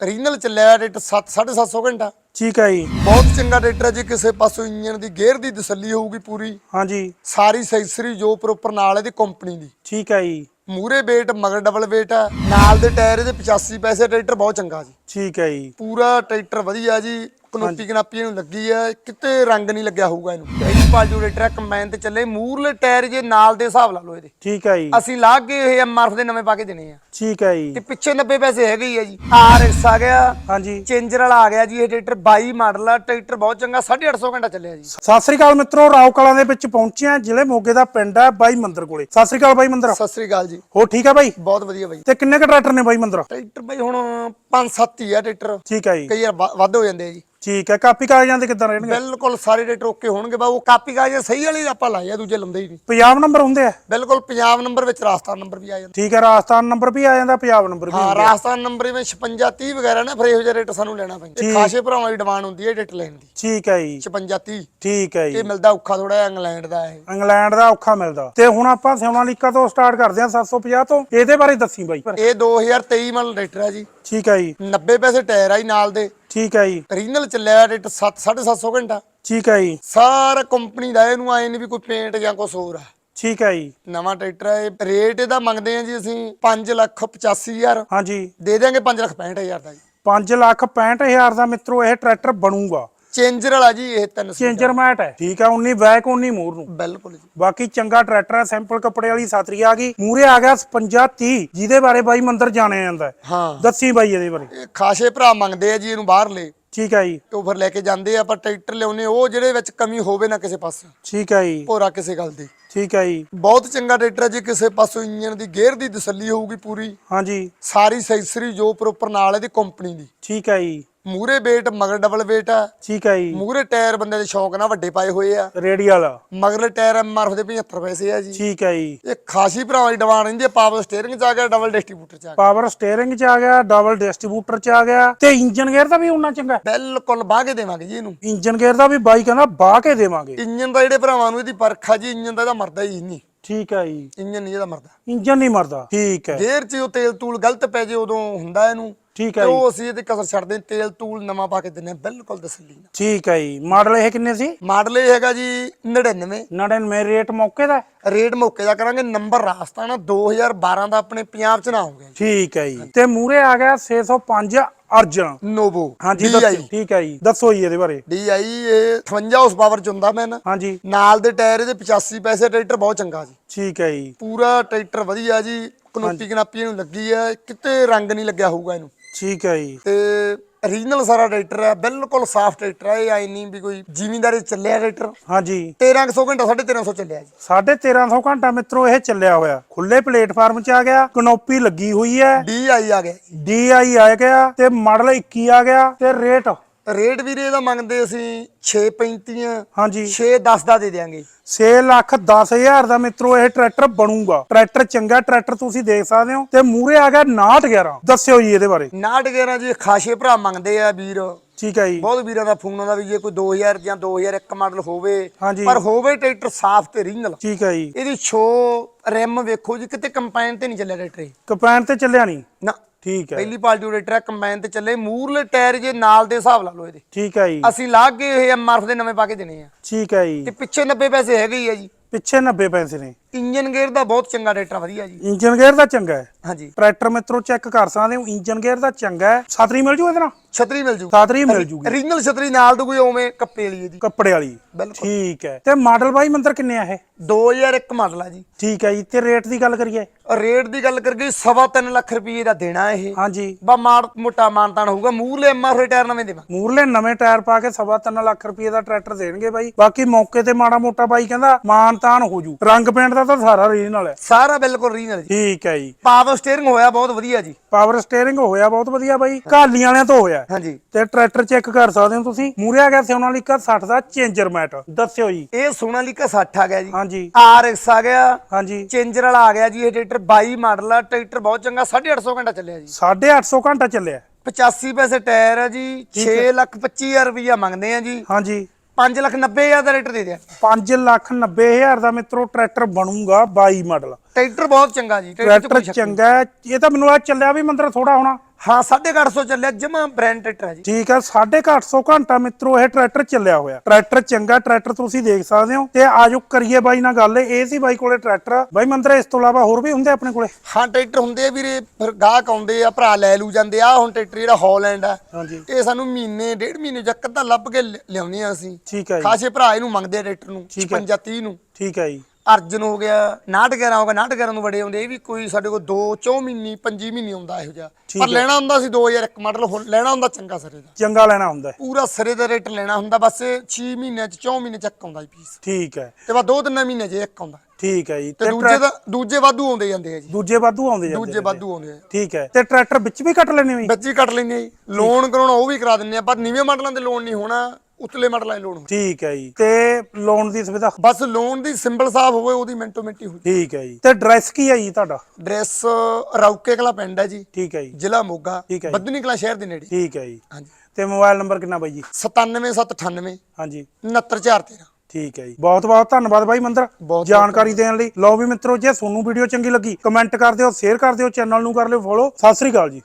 Regional ਚੱਲਿਆ tractor 7 750 ਘੰਟਾ। ਠੀਕ ਹੈ ਜੀ। ਬਹੁਤ ਚੰਗਾ ਟਰੈਕਟਰ ਹੈ ਜੀ ਕਿਸੇ ਪਾਸੋਂ ਇੰਜਨ ਦੀ ਗੇਅਰ ਦੀ ਤਸੱਲੀ ਹੋਊਗੀ ਪੂਰੀ। ਹਾਂਜੀ। ਸਾਰੀ ਸੈਸਰੀ ਜੋ ਪ੍ਰੋਪਰ ਨਾਲ ਇਹਦੀ ਕੰਪਨੀ ਦੀ। ਠੀਕ ਹੈ ਜੀ। ਮੂਰੇ weight ਮਗਰ ਡਬਲ weight ਹੈ ਨਾਲ ਦੇ ਟਾਇਰ ਇਹਦੇ 85 ਪੈਸੇ ਟਰੈਕਟਰ ਬਹੁਤ ਚੰਗਾ ਜੀ। ਠੀਕ ਹੈ ਜੀ। ਪੂਰਾ ਟਰੈਕਟਰ ਵਧੀਆ ਜੀ ਕਨੋਪੀ ਕਨਾਪੀ ਇਹਨੂੰ ਲੱਗੀ ਹੈ ਕਿਤੇ ਰੰਗ ਨਹੀਂ ਲੱਗਿਆ ਹੋਊਗਾ ਇਹਨੂੰ। ਪਾਲਟੂ ਟਰੈਕਟਰ ਹੈ, ਕੰਬਾਈਨ ਤੇ ਚੱਲੇ ਮੂਰਲੇ ਟਾਇਰ ਜੇ ਨਾਲ ਦੇ ਹਿਸਾਬ ਲਾ ਲਓ ਇਹਦੇ। ਠੀਕ ਹੈ ਜੀ। ਅਸੀਂ ਲਾ ਕੇ ਇਹ ਐਮਆਰਐਫ ਦੇ ਨਵੇਂ ਪਾ ਕੇ ਦੇਣੇ ਆ। ਠੀਕ ਹੈ ਜੀ। ਤੇ ਪਿੱਛੇ 90 ਪੈਸੇ ਹੈਗੇ ਹੀ ਆ ਜੀ। ਆਰਐਕਸ ਆ ਗਿਆ। ਹਾਂਜੀ। ਚੇਂਜਰ ਵਾਲਾ ਆ ਗਿਆ ਜੀ ਇਹ ਟਰੈਕਟਰ 22 ਮਾਡਲ ਆ ਟਰੈਕਟਰ ਬਹੁਤ ਚੰਗਾ 850 ਘੰਟਾ ਚੱਲਿਆ ਜੀ। ਸਤਿ ਸ੍ਰੀ ਅਕਾਲ ਮਿੱਤਰੋ ਰਾਓ ਕਲਾਂ ਦੇ ਵਿੱਚ ਪਹੁੰਚੇ ਆ ਜ਼ਿਲ੍ਹੇ ਮੋਗੇ ਦਾ ਪਿੰਡ ਹੈ ਬਾਈ ਮੰਦਰ ਕੋਲੇ। ਸਤਿ ਸ੍ਰੀ ਅਕਾਲ ਬਾਈ ਮੰਦਰ। ਸਤਿ ਸ੍ਰੀ ਅਕਾਲ ਜੀ। ਹੋ ਠੀਕ ਹੈ ਬਾਈ? ਬਹੁਤ ਵਧੀਆ ਬਾਈ। ਤੇ ਕਿੰਨੇ ਕ ਟਰੈਕਟਰ ਨੇ ਬਾਈ ਮੰਦਰ? ਟਰੈਕਟਰ ਬਾਈ ਹੁਣ 5-7 ਹੀ ਆ ਟਰੈਕਟਰ। ਠੀਕ ਹੈ ਜੀ। ਕਈ ਵਾਰ ਵੱਧ ਹੋ ਜਾਂਦੇ ਆ ਜੀ। ਠੀਕ ਹੈ ਕਾਪੀ ਕਾਗਜ਼ਾਂ ਦੇ ਕਿੱਦਾਂ ਰਹਿਣਗੇ? ਬਿਲਕੁਲ ਸਾਰੇ ਟਰੈਕਟਰ ਓਕੇ ਹੋਣਗੇ ਬਾ ਉਹ ਕਾਪੀ ਕਾਗਜ਼ ਸਹੀ ਵਾਲੇ ਆਪਾਂ ਲਾਏ ਆ ਦੂਜੇ ਲੰਦੇ ਹੀ ਨਹੀਂ। ਪੰਜਾਬ ਨੰਬਰ ਹੁੰਦੇ ਆ? ਬਿਲਕੁਲ ਪੰਜਾਬ ਨੰਬਰ ਵਿੱਚ ਰਾਜਸਥਾਨ ਨੰਬਰ ਵੀ ਆ ਜਾਂਦਾ। ਠੀਕ ਹੈ ਰਾਜਸਥਾਨ ਨੰਬਰ ਵੀ ਆ ਜਾਂਦਾ ਪੰਜਾਬ ਨੰਬਰ ਵੀ ਹਾਂ ਰਾਜਸਥਾਨ ਨੰਬਰ ਵਿੱਚ 56 30 ਵਗੈਰਾ ਨਾ ਫਿਰ ਇਹੋ ਜਿਹਾ ਰੇਟ ਸਾਨੂੰ ਲੈਣਾ ਪੈਂਦਾ। ਇਹ ਖਾਸੇ ਭਰਾਵਾਂ ਦੀ ਡਿਮਾਂਡ ਹੁੰਦੀ ਹੈ ਰੇਟ ਲੈਣ ਦੀ। ਠੀਕ ਹੈ ਜੀ। 56 30 ਠੀਕ ਹੈ ਜੀ। ਇਹ ਮਿਲਦਾ ਔਖਾ ਥੋੜਾ ਇੰਗਲੈਂਡ ਦਾ ਇਹ। ਇੰਗਲੈਂਡ ਦਾ ਔਖਾ ਮਿਲਦਾ। ਤੇ ਹੁਣ ਆਪਾਂ ਸੋਨਾਲੀਕਾ ਤੋਂ ਸਟਾਰਟ ਕਰਦੇ ਹਾਂ 750 ਤੋਂ। ਇਹਦੇ ਬਾਰੇ ਦੱਸੀ ਬਾਈ। ਇਹ 2023 ਮਾਡਲ ਟਰੈਕਟਰ ਹੈ ਜੀ। ਠੀਕ ਹੈ ਜੀ। 90 ਪੈਸੇ ਟਾਇਰ ਆ ਜੀ ਨਾਲ ਦੇ। ਠੀਕ ਹੈ ਜੀ। ਰੀਜਨਲ ਚੱਲਿਆ ਟਰੈਕਰ 7 750 ਘੰਟਾ। ਠੀਕ ਹੈ ਜੀ। ਸਾਰਾ ਕੰਪਨੀ ਦਾ ਇਹਨੂੰ ਆਏ ਨਹੀਂ ਵੀ ਕੋਈ ਪੇਂਟ ਜਾਂ ਕੁਝ ਹੋਰ ਆ। ਠੀਕ ਹੈ ਜੀ। ਨਵਾਂ ਟਰੈਕਟਰ ਹੈ ਇਹ ਰੇਟ ਇਹਦਾ ਮੰਗਦੇ ਆ ਜੀ ਅਸੀਂ 5 ਲੱਖ 85000 ਹਾਂਜੀ। ਦੇ ਦੇਾਂਗੇ 5 ਲੱਖ 65000 ਦਾ ਜੀ। 5 ਲੱਖ 65000 ਦਾ ਮਿੱਤਰੋ ਇਹ ਟਰੈਕਟਰ ਬਣੂਗਾ। ਚੇਂਜਰ ਵਾਲਾ ਜੀ ਇਹ 300 ਚੇਂਜਰ ਮੈਟ ਹੈ। ਠੀਕ ਹੈ 19 ਬੈਕ 19 ਮੂਰ ਨੂੰ। ਬਿਲਕੁਲ ਜੀ। ਬਾਕੀ ਚੰਗਾ ਟਰੈਕਟਰ ਹੈ ਸਿੰਪਲ ਕੱਪੜੇ ਵਾਲੀ ਸਾਤਰੀ ਆ ਗਈ। ਮੂਰੇ ਆ ਗਿਆ 55 30 ਜਿਹਦੇ ਬਾਰੇ ਬਾਈ ਮੰਦਰ ਜਾਣਿਆ ਜਾਂਦਾ ਹੈ। ਦੱਸੀ ਬਾਈ ਇਹਦੇ ਬਾਰੇ। ਖਾਸੇ ਭਰਾ ਮੰਗਦੇ ਆ ਜੀ ਇਹਨੂੰ ਬਾਹਰ ਲੈ ਠੀਕ ਹੈ ਜੀ। ਉਹ ਫਿਰ ਲੈ ਕੇ ਜਾਂਦੇ ਆ ਪਰ ਟਰੈਕਟਰ ਲਿਆਉਨੇ ਉਹ ਜਿਹੜੇ ਵਿੱਚ ਕਮੀ ਹੋਵੇ ਨਾ ਕਿਸੇ ਪਾਸੇ। ਠੀਕ ਹੈ ਜੀ। ਭੋਰਾ ਕਿਸੇ ਗੱਲ ਦੀ। ਠੀਕ ਹੈ ਜੀ। ਬਹੁਤ ਚੰਗਾ ਟਰੈਕਟਰ ਹੈ ਜੀ ਕਿਸੇ ਪਾਸੋਂ ਇੰਜਨ ਦੀ ਗੇਅਰ ਦੀ ਤਸੱਲੀ ਹੋਊਗੀ ਪੂਰੀ। ਹਾਂਜੀ। ਸਾਰੀ ਸੈਸਰੀ ਜੋ ਪ੍ਰੋਪਰ ਨਾਲ ਇਹਦੀ ਕੰਪਨੀ ਦੀ। ਠੀਕ ਹੈ ਜੀ। ਮੂਰੇ weight ਮਗਰ ਡਬਲ weight ਆ। ਠੀਕ ਹੈ ਜੀ। ਮੂਰੇ ਟਾਇਰ ਬੰਦੇ ਦੇ ਸ਼ੌਕ ਨਾਲ ਵੱਡੇ ਪਾਏ ਹੋਏ ਆ। ਰੇਡੀਅਲ ਮਗਰਲੇ ਟਾਇਰ ਐਮਆਰਐਫ ਦੇ 75 ਪੈਸੇ ਆ ਜੀ। ਠੀਕ ਹੈ ਜੀ। ਇਹ ਖਾਸੀ ਭਰਾਵਾਂ ਦੀ ਡਿਮਾਂਡ ਰਹਿੰਦੀ ਹੈ ਪਾਵਰ ਸਟੀਅਰਿੰਗ ਚ ਆ ਗਿਆ ਡਬਲ ਡਿਸਟ੍ਰੀਬਿਊਟਰ ਚ ਆ ਗਿਆ। ਪਾਵਰ ਸਟੀਅਰਿੰਗ ਚ ਆ ਗਿਆ ਡਬਲ ਡਿਸਟ੍ਰੀਬਿਊਟਰ ਚ ਆ ਗਿਆ ਤੇ ਇੰਜਨ ਗੇਅਰ ਦਾ ਵੀ ਉਹਨਾਂ ਚੰਗਾ। ਬਿਲਕੁਲ ਬਾਹ ਕੇ ਦੇਵਾਂਗੇ ਜੀ ਇਹਨੂੰ। ਇੰਜਨ ਗੇਅਰ ਦਾ ਵੀ ਬਾਈ ਕਹਿੰਦਾ ਬਾਹ ਕੇ ਦੇਵਾਂਗੇ। ਇੰਜਨ ਦਾ ਜਿਹੜੇ ਭਰਾਵਾਂ ਨੂੰ ਇਹਦੀ ਪਰਖ ਆ ਜੀ ਇੰਜਨ ਦਾ ਇਹਦਾ ਮਰਦਾ ਹੀ ਨਹੀਂ। ਠੀਕ ਹੈ ਜੀ। ਇੰਜਨ ਨਹੀਂ ਇਹਦਾ ਮਰਦਾ। ਇੰਜਨ ਨਹੀਂ ਮਰਦਾ। ਠੀਕ ਹੈ। ਗੇਅਰ 'ਚ ਉਹ ਤੇਲ ਤੂਲ ਗਲਤ ਪੈ ਜੇ ਉਦੋਂ ਹੁੰਦਾ ਇਹਨੂੰ। ਠੀਕ ਹੈ ਜੀ। ਉਹ ਅਸੀਂ ਇਹਦੇ ਕਸਰ ਛੱਡਦੇ ਹਾਂ, ਤੇਲ ਤੂਲ ਨਵਾਂ ਪਾ ਕੇ ਹਾਂ ਬਿਲਕੁਲ ਤਸੱਲੀ ਨਾਲ ਠੀਕ ਹੈ ਜੀ। ਮਾਡਲ ਇਹ ਕਿੰਨੇ ਸੀ? ਮਾਡਲ ਇਹ ਹੈਗਾ ਜੀ 99 99 ਰੇਟ ਮੌਕੇ ਦਾ? ਹੈ? ਰੇਟ ਮੌਕੇ ਦਾ ਕਰਾਂਗੇ ਨੰਬਰ ਰਾਜਸਥਾਨ ਆ 2012 ਦਾ ਆਪਣੇ ਪੰਜਾਬ 'ਚ ਨਾ ਹੋ ਗਿਆ ਜੀ। ਠੀਕ ਹੈ ਜੀ। ਤੇ ਮੂਰੇ ਆ ਗਿਆ 605 ਅਰਜਨ। ਨੋਵੋ ਹਾਂਜੀ ਦੱਸੋ ਠੀਕ ਹੈ ਜੀ। ਦੱਸੋ ਜੀ ਇਹਦੇ ਬਾਰੇ। DI ਇਹ 58 ਹਾਰਸ ਪਾਵਰ ਚ ਹੁੰਦਾ ਮੈਨ ਹਾਂਜੀ। ਨਾਲ ਦੇ ਟਾਇਰ ਇਹਦੇ 85 ਪੈਸੇ ਟਰੈਕਟਰ ਬਹੁਤ ਚੰਗਾ ਜੀ। ਠੀਕ ਹੈ ਜੀ। ਪੂਰਾ ਟਰੈਕਟਰ ਵਧੀਆ ਜੀ। ਕਨੋਪੀ ਕਨਾਪੀ ਇਹਨੂੰ ਲੱਗੀ ਹੈ ਕਿਤੇ ਰੰਗ ਨਹੀਂ ਲੱਗਿਆ ਹੋਊਗਾ ਇਹਨੂੰ। ਠੀਕ ਹੈ ਜੀ। ਤੇ ਰੀਜਨਲ ਸਾਰਾ ਟਰੈਕਟਰ ਹੈ ਬਿਲਕੁਲ ਸਾਫ਼ ਟਰੈਕਟਰ ਹੈ ਇਹ ਆਈ ਨਹੀਂ ਵੀ ਕੋਈ ਜ਼ਿਮੀਂਦਾਰੀ ਚੱਲਿਆ ਟਰੈਕਟਰ ਹਾਂਜੀ। 1300 ਘੰਟਾ 1350 ਚੱਲਿਆ ਜੀ। 1350 ਘੰਟਾ ਮਿੱਤਰੋ ਇਹ ਚੱਲਿਆ ਹੋਇਆ। ਖੁੱਲੇ ਪਲੇਟਫਾਰਮ 'ਚ ਆ ਗਿਆ ਕਨੋਪੀ ਲੱਗੀ ਹੋਈ ਹੈ। DI ਆ ਗਿਆ ਜੀ। DI ਆ ਗਿਆ ਤੇ ਮਾਡਲ 21 ਆ ਗਿਆ ਤੇ ਰੇਟ ਰੇਟ ਵੀਰੇ ਇਹਦਾ ਮੰਗਦੇ ਅਸੀਂ 635 ਹਾਂਜੀ। 610 ਦਾ ਦੇ ਦੇਾਂਗੇ 6 ਲੱਖ 10 ਹਜ਼ਾਰ ਦਾ ਮਿੱਤਰੋ ਇਹ ਟਰੈਕਟਰ ਬਣੂਗਾ। ਟਰੈਕਟਰ ਚੰਗਾ ਟਰੈਕਟਰ ਤੁਸੀਂ ਦੇਖ ਸਕਦੇ ਹੋ। ਤੇ ਮੂਰੇ ਆ ਗਿਆ 911 ਦੱਸਿਓ ਜੀ ਇਹਦੇ ਬਾਰੇ। 911 ਜੀ ਖਾਸੇ ਭਰਾ ਮੰਗਦੇ ਆ ਵੀਰ। ਠੀਕ ਹੈ ਜੀ। ਬਹੁਤ ਵੀਰਾਂ ਦਾ ਫੋਨ ਆਉਂਦਾ ਵੀ ਜੇ ਕੋਈ 2000 ਜਾਂ 2001 ਮਾਡਲ ਹੋਵੇ। ਪਰ ਹੋਵੇ ਟਰੈਕਟਰ ਸਾਫ਼ ਤੇ ਰੀਜਨਲ ਠੀਕ ਹੈ ਜੀ। ਇਹਦੀ ਸ਼ੋ ਰਿਮ ਵੇਖੋ ਜੀ ਕਿਤੇ ਕੰਪਾਈਨ ਤੇ ਨਹੀਂ ਚੱਲਿਆ ਟਰੈਕਟਰ। ਕਪੈਨ ਤੇ ਚੱਲਿਆ ਨਹੀਂ। ਨਾ ਠੀਕ ਹੈ। ਪਹਿਲੀ ਪਾਲਟੀ ਟਰੈਕਟਰ ਹੈ ਕੰਪਾਈਨ ਤੇ ਚੱਲੇ ਮੂਰਲੇ ਟਾਇਰ ਜੇ ਨਾਲ ਦੇ ਹਿਸਾਬ ਲਾ ਲਓ ਇਹਦੇ। ਠੀਕ ਹੈ ਜੀ। ਅਸੀਂ ਲਾ ਕੇ ਇਹ ਐਮਆਰਐਫ ਦੇ ਨਵੇਂ ਪਾ ਕੇ ਦੇਣੇ ਆ। ਠੀਕ ਹੈ ਜੀ। ਤੇ ਪਿੱਛੇ 90 ਪੈਸੇ ਹੈਗੇ ਹੀ ਆ ਜੀ। ਪਿੱਛੇ 90 ਪੈਸੇ ਨੇ। ਇੰਜਨ ਗੇਅਰ ਦਾ ਬਹੁਤ ਚੰਗਾ ਟਰੈਕਟਰ ਵਧੀਆ ਜੀ। ਇੰਜਨ ਗੇਅਰ ਦਾ ਚੰਗਾ ਹੈ? ਹਾਂਜੀ। ਟਰੈਕਟਰ ਮਿੱਤਰੋ ਚੈੱਕ ਕਰ ਸਕਦੇ ਹੋ ਇੰਜਨ ਗੇਅਰ ਦਾ ਚੰਗਾ ਹੈ। ਸਾਤਰੀ ਮਿਲ ਜੂ ਇਹਦੇ ਨਾਲ? ਛਤਰੀ ਮਿਲ ਜੂ। ਸਾਤਰੀ ਮਿਲ ਜੂਗੀ। ਰੀਜਨਲ ਛਤਰੀ ਨਾਲ ਤੋਂ ਕੋਈ ਉਵੇਂ ਕੱਪੇ ਵਾਲੀ ਇਹਦੀ ਕੱਪੜੇ ਵਾਲੀ। ਬਿਲਕੁਲ। ਠੀਕ ਹੈ। ਤੇ ਮਾਡਲ ਬਾਈ ਮੰਦਰ ਕਿੰਨੇ ਆ ਇਹ? 2001 ਮਾਡਲ ਆ ਜੀ। ਠੀਕ ਹੈ ਜੀ। ਤੇ ਰੇਟ ਦੀ ਗੱਲ ਕਰੀਏ? ਰੇਟ ਦੀ ਗੱਲ ਕਰੀਏ ਸਵਾ ਤਿੰਨ ਲੱਖ ਰੁਪਏ ਦਾ ਦੇਣਾ ਇਹ। ਹਾਂਜੀ। ਬਾ ਮਾੜ ਮੋਟਾ ਮਾਨਤਾਨ ਹੋਊਗਾ। ਮੂਰਲੇ ਐਮਆਰਐਫ ਟਾਇਰ ਨਵੇਂ ਦੇਵਾਂ ਮੂਰਲੇ ਨਵੇਂ ਟਾਇਰ ਪਾ ਕੇ ਸਵਾ ਤਿੰਨ ਲੱਖ ਰੁਪਏ ਦਾ ਟਰੈਕਟਰ ਦੇਣਗੇ ਬਾਈ। ਬਾਕੀ ਮੌਕੇ ਤੇ ਮਾੜਾ ਮੋਟਾ ਬਾਈ ਕਹਿੰਦਾ ਮਾਨ ਤਾਨ ਹੋ ਜੂ। ਰੰਗ ਪੇਂਟ ਦਾ ਤਾਂ ਸਾਰਾ ਰੀਜਨਲ ਹੈ। ਸਾਰਾ ਬਿਲਕੁਲ ਰੀਜਨਲ ਜੀ। ਠੀਕ ਹੈ ਜੀ। ਪਾਵਰ ਸਟੀਅਰਿੰਗ ਹੋਇਆ ਬਹੁਤ ਵਧੀਆ ਜੀ। ਪਾਵਰ ਸਟੀਅਰਿੰਗ ਹੋਇਆ ਬਹੁਤ ਵਧੀਆ ਬਾਈ। ਕਾਲੀਆਂ ਵਾਲਿਆਂ ਤੋਂ ਹੋਇਆ। ਹਾਂਜੀ। ਤੇ ਟਰੈਕਟਰ ਚੈੱਕ ਕਰ ਸਕਦੇ ਹੋ ਤੁਸੀਂ। ਮੂਰੇ ਆ ਗਿਆ ਸੋਨਾਲੀਕਾ 60 ਦਾ ਚੇਂਜਰ ਮੈਟ। ਦੱਸਿਓ ਜੀ। ਇਹ ਸੋਨਾਲੀਕਾ 60 ਆ ਗਿਆ ਜੀ। ਹਾਂਜੀ। RX ਆ ਗਿਆ। ਹਾਂਜੀ। ਚੇਂਜਰ ਵਾਲਾ ਆ ਗਿਆ ਜੀ। ਇਹ ਟਰੈਕਟਰ 22 ਮਾਡਲ ਆ। ਟਰੈਕਟਰ ਬਹੁਤ ਚੰਗਾ 850 ਘੰਟਾ ਚੱਲਿਆ ਜੀ। 850 ਘੰਟਾ ਚੱਲਿਆ। 85 ਪੈਸੇ ਟਾਇਰ ਆ ਜੀ। 6 ਲੱਖ 25000 ਰੁਪਇਆ ਮੰਗਦੇ ਆ ਜੀ। ਹਾਂਜੀ। 5 ਲੱਖ 90000 ਦਾ ਰੇਟ ਦੇ ਦਿਆ 5 ਲੱਖ 90 ਹਜ਼ਾਰ ਦਾ ਮਿੱਤਰੋ ਟਰੈਕਟਰ ਬਣੂਗਾ 22 ਮਾਡਲ ਟਰੈਕਟਰ ਬਹੁਤ ਚੰਗਾ ਜੀ ਟਰੈਕਟਰ ਚੰਗਾ ਹੈ। ਇਹ ਤਾਂ ਮੈਨੂੰ ਆ ਚੱਲਿਆ ਵੀ ਮੰਦਰ ਥੋੜਾ ਹੋਣਾ। ਹਾਂ 850 ਚੱਲਿਆ ਜਮਾ ਬ੍ਰਾਂਡ ਟਰੈਕਟਰ ਹੈ ਜੀ। ਠੀਕ ਹੈ 850 ਘੰਟਾ ਮਿੱਤਰੋ ਇਹ ਟਰੈਕਟਰ ਚੱਲਿਆ ਹੋਇਆ। ਟਰੈਕਟਰ ਚੰਗਾ ਟਰੈਕਟਰ ਤੁਸੀਂ ਦੇਖ ਸਕਦੇ ਹੋ। ਤੇ ਆਜੋ ਕਰੀਏ ਬਾਈ ਨਾਲ ਗੱਲ ਇਹ ਸੀ ਬਾਈ ਕੋਲੇ ਟਰੈਕਟਰ। ਬਾਈ ਮੰਦਰ ਇਸ ਤੋਂ ਇਲਾਵਾ ਹੋਰ ਵੀ ਹੁੰਦੇ ਆਪਣੇ ਕੋਲੇ? ਹਾਂ ਟਰੈਕਟਰ ਹੁੰਦੇ ਆ ਵੀਰੇ ਫਿਰ ਗਾਹਕ ਆਉਂਦੇ ਆ ਭਰਾ ਲੈ ਲੂ ਜਾਂਦੇ ਆ। ਹੁਣ ਟਰੈਕਟਰ ਜਿਹੜਾ ਹਾਲੈਂਡ ਆ। ਹਾਂਜੀ। ਇਹ ਸਾਨੂੰ ਮਹੀਨੇ ਡੇਢ ਮਹੀਨੇ ਚ ਅੱਧਾ ਲੱਭ ਕੇ ਲਿ- ਲਿਆਉਂਦੇ ਆ ਅਸੀਂ। ਠੀਕ ਹੈ ਜੀ। ਖਾਸੇ ਭਰਾ ਇਹਨੂੰ ਮੰਗਦੇ ਆ ਟਰੈਕਟਰ ਨੂੰ ਠੀਕ ਹੈ। 55 30 ਨੂੰ। ਠੀਕ ਹੈ ਜੀ। ਅਰਜਨ ਹੋ ਗਿਆ 911 ਹੋ ਗਿਆ 911 ਨੂੰ ਬੜੇ ਆਉਂਦੇ ਇਹ ਵੀ ਕੋਈ ਸਾਡੇ ਕੋਲ 2 4 ਮਹੀਨੇ 5 ਮਹੀਨੇ ਆਉਂਦਾ ਇਹੋ ਜਿਹਾ। ਪਰ ਹੈ। ਲੈਣਾ ਹੁੰਦਾ ਸੀ 2001 ਮਾਡਲ ਲੈਣਾ ਹੁੰਦਾ ਚੰਗਾ ਸਰੇ ਦਾ। ਚੰਗਾ ਲੈਣਾ ਹੁੰਦਾ ਹੈ। ਪੂਰਾ ਸਰੇ ਦਾ ਰੇਟ ਲੈਣਾ ਹੁੰਦਾ ਬਸ 6 ਮਹੀਨਿਆਂ ਚ 4 ਮਹੀਨੇ ਚੱਕ ਆਉਂਦਾ ਜੀ ਪੀਸ ਠੀਕ ਹੈ। ਤੇ ਦੋ ਤਿੰਨ ਮਹੀਨੇ ਚ ਇੱਕ ਆਉਂਦਾ। ਠੀਕ ਹੈ ਜੀ ਤੇ ਦੂਜੇ ਦਾ ਦੂਜੇ ਵਾਧੂ ਆਉਂਦੇ ਜਾਂਦੇ ਆ ਜੀ। ਦੂਜੇ ਵਾਧੂ ਆਉਂਦੇ ਜਾਂਦੇ ਦੂਜੇ। ਵਾਧੂ ਆਉਂਦੇ ਆ। ਠੀਕ ਹੈ। ਤੇ ਟਰੈਕਟਰ ਵਿੱਚ ਵੀ ਕੱਟ ਲੈਣੇ ਵੀ ਬੱਚੀ ਕੱਟ ਲੈਂਦੇ ਆ ਜੀ। ਲੋਨ ਕਰਾਉਣਾ ਉਹ ਵੀ ਕਰਾ ਦਿੰਦੇ ਆ ਪਰ ਨੀਵੇਂ ਮਾਡਲਾਂ ਦੇ ਲੋਨ ਨਹੀਂ ਹੋਣਾ। ਉਤਲੇ ਮਾਡਲਾਂ ਦੇ ਲੋਨ ਠੀਕ ਹੈ ਜੀ। ਤੇ ਲੋਨ ਦੀ ਸੁਵਿਧਾ? ਬਸ ਲੋਨ ਦੀ ਸਿੰਬਲ ਸਾਫ਼ ਹੋਵੇ ਉਹਦੀ ਮਿੰਟੋ ਮਿੰਟੀ ਹੋ ਠੀਕ ਹੈ ਜੀ। ਤੇ ਐਡਰੈਸ ਕੀ ਹੈ ਜੀ ਤੁਹਾਡਾ? ਡਰੈਸ ਰੌਕੇ ਕਲਾ ਪਿੰਡ ਹੈ ਜੀ। ਠੀਕ ਹੈ ਜੀ। ਜ਼ਿਲ੍ਹਾ ਮੋਗਾ ਠੀਕ ਹੈ ਜੀ। ਬੱਦਨੀ ਕਲਾ ਸ਼ਹਿਰ ਦੇ ਨੇੜੇ। ਠੀਕ ਹੈ ਜੀ। ਹਾਂਜੀ। ਤੇ ਮੋਬਾਈਲ ਨੰਬਰ ਕਿੰਨਾ ਬਾਈ ਜੀ? 97798 ਹਾਂਜੀ। 69413 ਠੀਕ ਹੈ ਜੀ। ਬਹੁਤ ਬਹੁਤ ਧੰਨਵਾਦ ਬਾਈ ਮੰਦਰ। ਬਹੁਤ ਜਾਣਕਾਰੀ ਦੇਣ ਲਈ। ਲਓ ਵੀ ਮਿੱਤਰੋ ਜੇ ਤੁਹਾਨੂੰ ਵੀਡੀਓ ਚੰਗੀ ਲੱਗੀ ਕਮੈਂਟ ਕਰ ਦਿਓ ਸ਼ੇਅਰ ਕਰ ਦਿਓ ਚੈਨਲ ਨੂੰ ਕਰ ਲਿਓ ਫੋਲੋ ਸਤਿ ਸ੍ਰੀ ਅਕਾਲ ਜੀ।